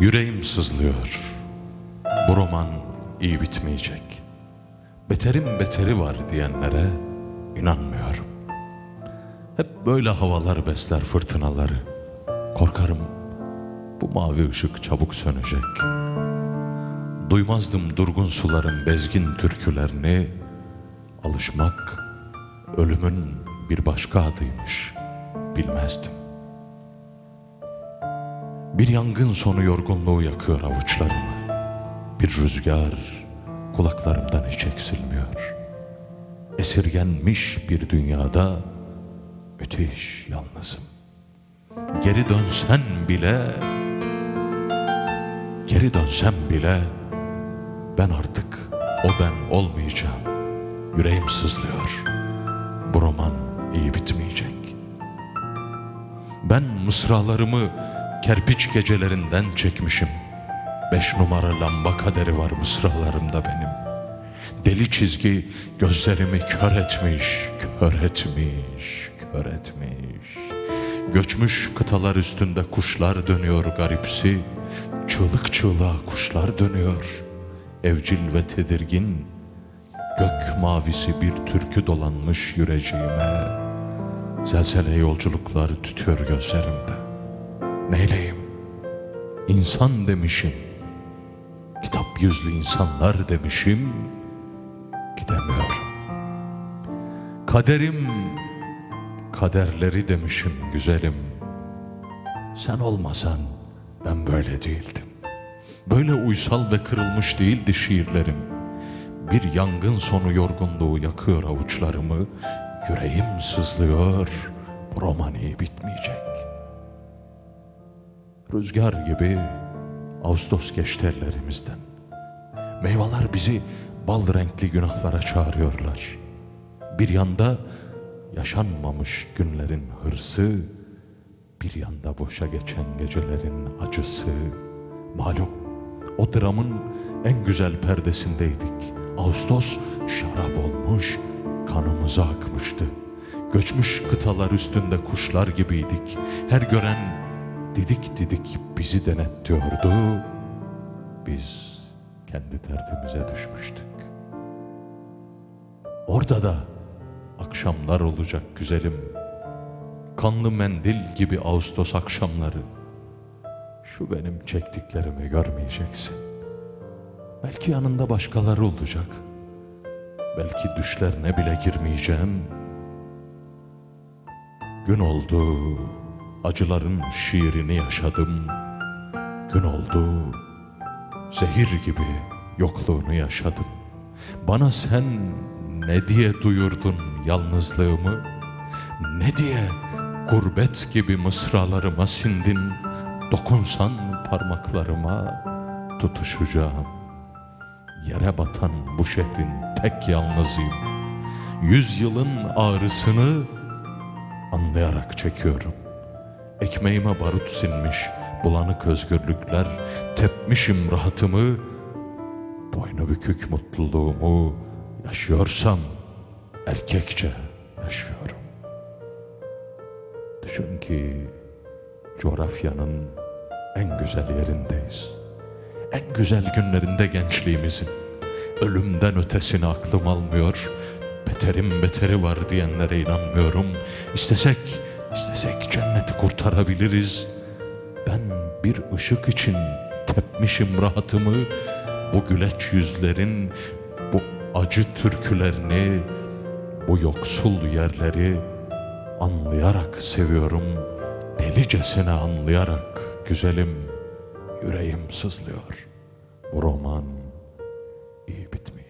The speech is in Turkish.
Yüreğim sızlıyor. Bu roman iyi bitmeyecek. Beterin beteri var diyenlere inanmıyorum. Hep böyle havalar besler fırtınaları. Korkarım bu mavi ışık çabuk sönecek. Duymazdım durgun suların bezgin türkülerini. Alışmak ölümün bir başka adıymış. Bilmezdim. Bir yangın sonu yorgunluğu yakıyor avuçlarımı. Bir rüzgar kulaklarımdan hiç eksilmiyor. Esirgenmiş bir dünyada müthiş yalnızım. Geri dönsen bile, geri dönsem bile ben artık o ben olmayacağım. Yüreğim sızlıyor. Bu roman iyi bitmeyecek. Ben mısralarımı kerpiç gecelerinden çekmişim. Beş numara lamba kaderi var mısralarımda benim. Deli çizgi gözlerimi kör etmiş, kör etmiş, kör etmiş. Göçmüş kıtalar üstünde kuşlar dönüyor garipsi. Çığlık çığlığa kuşlar dönüyor. Evcil ve tedirgin. Gök mavisi bir türkü dolanmış yüreceğime. Zelzele yolculuklar tütüyor gözlerimde. Neyleyim? İnsan demişim. Kitap yüzlü insanlar demişim. Gidemiyorum. Kaderim, kaderleri demişim güzelim. Sen olmasan ben böyle değildim. Böyle uysal ve kırılmış değildi şiirlerim. Bir yangın sonu yorgunluğu yakıyor avuçlarımı. Yüreğim sızlıyor. Bu roman iyi bitmeyecek. Rüzgar gibi Ağustos geçti ellerimizden. Meyveler bizi bal renkli günahlara çağırıyorlar. Bir yanda yaşanmamış günlerin hırsı, bir yanda boşa geçen gecelerin acısı. Malum o dramın en güzel perdesindeydik. Ağustos şarap olmuş, kanımıza akmıştı. Göçmüş kıtalar üstünde kuşlar gibiydik. Her gören didik didik bizi denetliyordu. Biz kendi derdimize düşmüştük. Orada da akşamlar olacak güzelim. Kanlı mendil gibi Ağustos akşamları. Şu benim çektiklerimi görmeyeceksin. Belki yanında başkaları olacak. Belki düşlerine bile girmeyeceğim. Gün oldu, acıların şiirini yaşadım. Gün oldu, zehir gibi yokluğunu yaşadım. Bana sen ne diye duyurdun yalnızlığımı? Ne diye gurbet gibi mısralarıma sindin? Dokunsan parmaklarıma tutuşacağım. Yere batan bu şehrin tek yalnızıyım. Yüzyılın ağrısını anlayarak çekiyorum. Ekmeğime barut sinmiş bulanık özgürlükler, tepmişim rahatımı, boynu bükük mutluluğumu yaşıyorsam erkekçe yaşıyorum. Düşün ki coğrafyanın en güzel yerindeyiz. En güzel günlerinde gençliğimizin. Ölümden ötesini aklım almıyor. Beterim beteri var diyenlere inanmıyorum. İstesek, istesek cenneti kurtarabiliriz. Ben bir ışık için tepmişim rahatımı. Bu güleç yüzlerin, bu acı türkülerini, bu yoksul yerleri anlayarak seviyorum. Delicesine anlayarak güzelim yüreğim sızlıyor. Bu roman iyi bitmiyor.